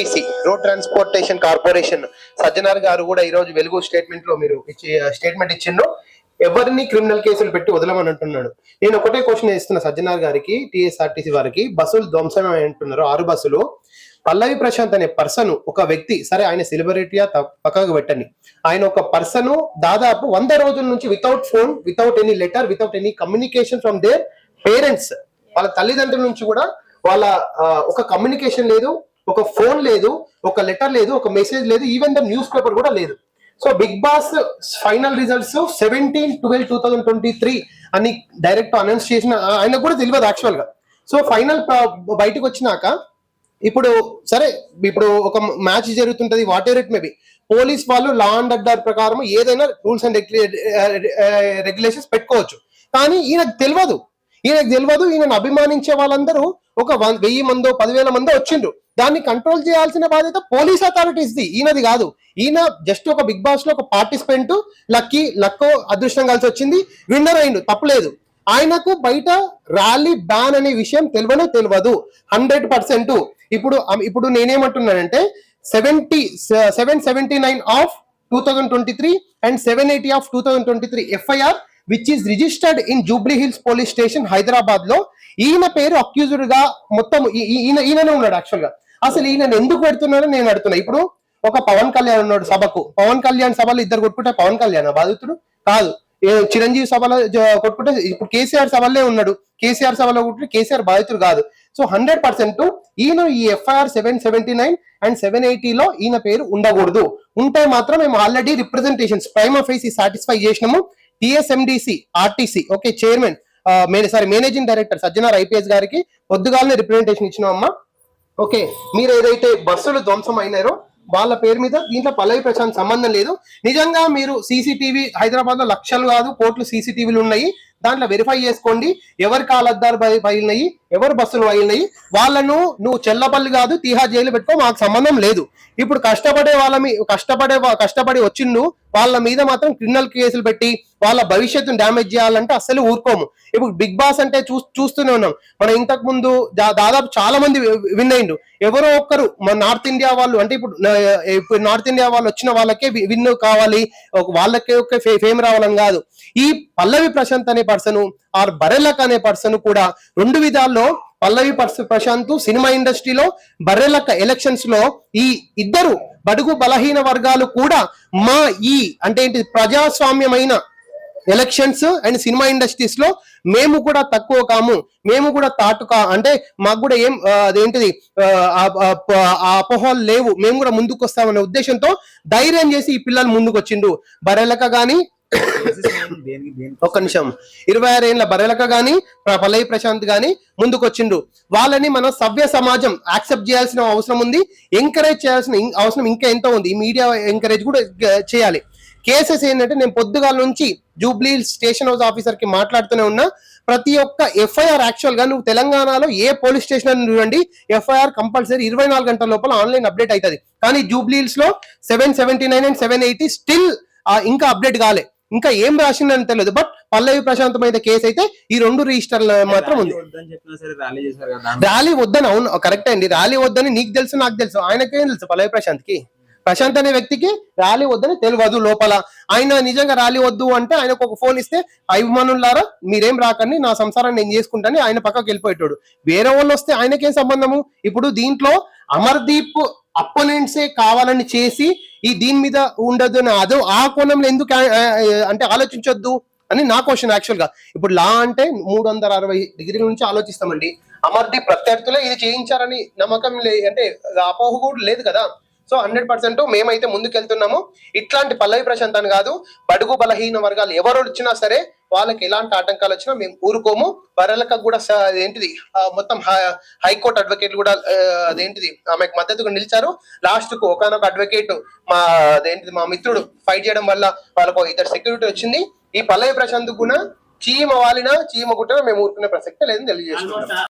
RTC road transportation corporation Sajjanar గారు కూడా ఈ రోజు వెలుగు స్టేట్మెంట్లో మీరు స్టేట్మెంట్ ఇచ్చిండు ఎవరిని క్రిమినల్ కేసులు పెట్టి వదలమని అంటున్నాడు. నేను ఒకటే క్వశ్చన్ ఇస్తున్నా సజ్జనార్ గారికి టీఎస్ఆర్టీసీ వారికి. బస్సులు ధ్వంసం అంటున్నారు. ఆరు బస్సులు. పల్లవి ప్రశాంత్ అనే పర్సన్ ఒక వ్యక్తి సరే ఆయన సెలబ్రిటీయా పక్కకు పెట్టండి. ఆయన ఒక పర్సన్ దాదాపు వంద రోజుల నుంచి without phone without any letter without any communication from their parents వాళ్ళ తల్లిదండ్రుల నుంచి కూడా వాళ్ళ ఒక కమ్యూనికేషన్ లేదు. ఒక ఫోన్ లేదు ఒక లెటర్ లేదు ఒక మెసేజ్ లేదు ఈవెన్ ద న్యూస్ పేపర్ కూడా లేదు. So big boss final results seventeen twelve two thousand twenty three అని డైరెక్ట్ అనౌన్స్ చేసిన ఆయనకు కూడా తెలియదు యాక్చువల్గా. సో ఫైనల్ బయటకు వచ్చినాక ఇప్పుడు సరే ఇప్పుడు ఒక మ్యాచ్ జరుగుతుంటది whatever it maybe police వాళ్ళు లా అండ్ ఆర్డర్ ప్రకారం ఏదైనా రూల్స్ అండ్ రెగ్యులేషన్స్ పెట్టుకోవచ్చు. కానీ ఈయనకు తెలియదు. ఈయనకు తెలియదు ఈయనను అభిమానించే వాళ్ళందరూ ఒక వెయ్యి మందో పదివేల మందో వచ్చిండ్రు. దాన్ని కంట్రోల్ చేయాల్సిన బాధ్యత పోలీస్ అథారిటీస్ ది ఈయనది కాదు. ఈయన జస్ట్ ఒక బిగ్ బాస్లో ఒక పార్టిసిపెంట్ లక్కీ లక్కో అదృష్టం కలిసి వచ్చింది విన్నర్ అయిండు తప్పలేదు ఆయనకు బయట ర్యాలీ బ్యాన్ అనే విషయం తెలియనే తెలియదు హండ్రెడ్ పర్సెంట్ ఇప్పుడు ఇప్పుడు నేనేమంటున్నానంటే seventy seven seventy nine of two thousand twenty three and seven eighty of two thousand twenty three FIR which is registered in Jubilee Hills police station హైదరాబాద్లో. ఈయన పేరు అక్యూజ్డ్గా మొత్తం ఈయన ఈయననే ఉన్నాడు యాక్చువల్గా. అసలు ఈయన ఎందుకు పెడుతున్నారో నేను అడుగుతున్నా. ఇప్పుడు ఒక పవన్ కళ్యాణ్ ఉన్నాడు సభకు. పవన్ కళ్యాణ్ సభలో ఇద్దరు కొట్టుకుంటే పవన్ కళ్యాణ్ బాధితుడు? కాదు. చిరంజీవి సభలో కొట్టుకుంటే ఇప్పుడు కేసీఆర్ సభలే ఉన్నాడు. కేసీఆర్ సభలో కొట్టుకుంటే కేసీఆర్ బాధితుడు కాదు. సో హండ్రెడ్ పర్సెంట్ ఈయన ఈ FIR seven seventy nine and సెవెన్లో ఈయన పేరు ఉండకూడదు. ఉంటే మాత్రం మేము already representations prime office satisfy చేసినాము. TSMDC RTC okay chairman sorry managing director Sajjanar IPS గారికి పొద్దుగాలనే రిప్రజెంటేషన్ ఇచ్చినామమ్మా. ఓకే మీరు ఏదైతే బస్సులు ధ్వంసం అయినారో వాళ్ళ పేరు మీద దీంట్లో పల్లవి ప్రశాంత్ సంబంధం లేదు. నిజంగా మీరు సీసీటీవీ హైదరాబాద్లో లక్షలు కాదు కోట్లు సీసీటీవీలు ఉన్నాయి. దాంట్లో వెరిఫై చేసుకోండి. ఎవరి కాలద్దారు బయలున్నాయి? ఎవరు బస్సులు అయినాయి? వాళ్ళను నువ్వు చెల్లపల్లి కాదు తీహా జైలు పెట్టుకో మాకు సంబంధం లేదు. ఇప్పుడు కష్టపడే వాళ్ళ మీ కష్టపడే కష్టపడి వచ్చిండు వాళ్ళ మీద మాత్రం క్రిమినల్ కేసులు పెట్టి వాళ్ళ భవిష్యత్తును డ్యామేజ్ చేయాలంటే అస్సలు ఊరుకోము. ఇప్పుడు బిగ్ బాస్ అంటే చూ చూస్తూనే ఉన్నాం. మనం ఇంతకు ముందు దాదాపు చాలా మంది విన్ అయిండు. ఎవరో ఒక్కరు మన నార్త్ ఇండియా వాళ్ళు అంటే ఇప్పుడు ఇప్పుడు నార్త్ ఇండియా వాళ్ళు వచ్చిన వాళ్ళకే విన్ కావాలి వాళ్ళకే ఒక ఫేమ్ రావాలని కాదు. ఈ పల్లవి ప్రశాంత్ అనే పర్సన్ ఆర్ బరెలక్ అనే పర్సన్ కూడా రెండు విధాల్లో పల్లవి ప్రశాంత్ సినిమా ఇండస్ట్రీలో బర్రెలక్క ఎలక్షన్స్లో ఈ ఇద్దరు బడుగు బలహీన వర్గాలు కూడా మా ఈ అంటే ఏంటి ప్రజాస్వామ్యమైన ఎలక్షన్స్ అండ్ సినిమా ఇండస్ట్రీస్లో మేము కూడా తక్కువ కాము. మేము కూడా తాటుకా అంటే మాకు కూడా ఏం అదేంటిది ఆ, అపోహలు లేవు. మేము కూడా ముందుకు వస్తామనే ఉద్దేశంతో ధైర్యం చేసి ఈ పిల్లలు ముందుకు వచ్చిండు బరెలక గాని ఒక్క నిమిషం. ఇరవై ఆరు ఏళ్ళ బరెలక గాని ప్ర- పల్లవి ప్రశాంత్ గాని ముందుకు వచ్చిండు వాళ్ళని మనం సభ్య సమాజం యాక్సెప్ట్ చేయాల్సిన అవసరం ఉంది. ఎంకరేజ్ చేయాల్సిన అవసరం ఇంకా ఎంతో ఉంది. ఈ మీడియా ఎంకరేజ్ కూడా చేయాలి. కేసెస్ ఏంటంటే నేను పొద్దుగాల నుంచి జూబ్లీ స్టేషన్ హౌస్ ఆఫీసర్కి మాట్లాడుతూనే ఉన్నా. ప్రతి ఒక్క ఎఫ్ఐఆర్ యాక్చువల్గా నువ్వు తెలంగాణలో ఏ పోలీస్ స్టేషన్ అని చూడండి ఎఫ్ఐఆర్ కంపల్సరీ ఇరవై నాలుగు గంటల లోపల ఆన్లైన్ అప్డేట్ అవుతుంది కానీ జూబ్లీస్లో seven seventy nine and seven eighty still ఇంకా అప్డేట్ కాలే. ఇంకా ఏం రాసిందని తెలియదు. బట్ పల్లవి ప్రశాంతమైన కేసు అయితే ఈ రెండు రిజిస్టర్లు మాత్రం ఉంది. ర్యాలీ వద్దని అవును కరెక్ట్ అండి. ర్యాలీ వద్దని నీకు తెలుసు నాకు తెలుసు. ఆయనకేం తెలుసు పల్లవి ప్రశాంత్కి ప్రశాంత్ అనే వ్యక్తికి ర్యాలీ వద్దని తెలియదు లోపల. ఆయన నిజంగా ర్యాలీ వద్దు అంటే ఆయనకు ఒక ఫోన్ ఇస్తే అభిమానులారా మీరేం రాకండి నా సంసారాన్ని నేను చేసుకుంటాను ఆయన పక్కకి వెళ్ళిపోయేటోడు. వేరే వాళ్ళు వస్తే ఆయనకేం సంబంధము? ఇప్పుడు దీంట్లో అమర్దీప్ అపోనెంట్సే కావాలని చేసి ఈ దీని మీద ఉండదు అని అదో ఆ కోణంలో ఎందుకు అంటే ఆలోచించొద్దు? అని నా క్వశ్చన్ యాక్చువల్గా. ఇప్పుడు లా అంటే మూడు వందల అరవై డిగ్రీల నుంచి ఆలోచిస్తామండి. అమర్దీప్ ప్రత్యర్థులే ఇది చేయించారని నమ్మకం లే అంటే అపోహ కూడా లేదు కదా. సో హండ్రెడ్ పర్సెంట్ మేమైతే ముందుకెళ్తున్నాము. ఇట్లాంటి పల్లవి ప్రశాంత్ అని కాదు బడుగు బలహీన వర్గాలు ఎవరు వచ్చినా సరే వాళ్ళకి ఎలాంటి ఆటంకాలు వచ్చినా మేము ఊరుకోము. వరలకు కూడా ఏంటిది మొత్తం హైకోర్టు అడ్వకేట్ కూడా అదేంటిది ఆమెకు మద్దతుగా నిలిచారు. లాస్ట్కు ఒకనొక అడ్వకేట్ మా అదేంటిది మా మిత్రుడు ఫైట్ చేయడం వల్ల వాళ్ళకు ఇద్దరు సెక్యూరిటీ వచ్చింది. ఈ పల్లవి ప్రశాంత్ కూడా చీమ వాలినా చీమ కుట్టినా మేము ఊరుకునే ప్రసక్తే లేదని తెలియజేస్తున్నాం.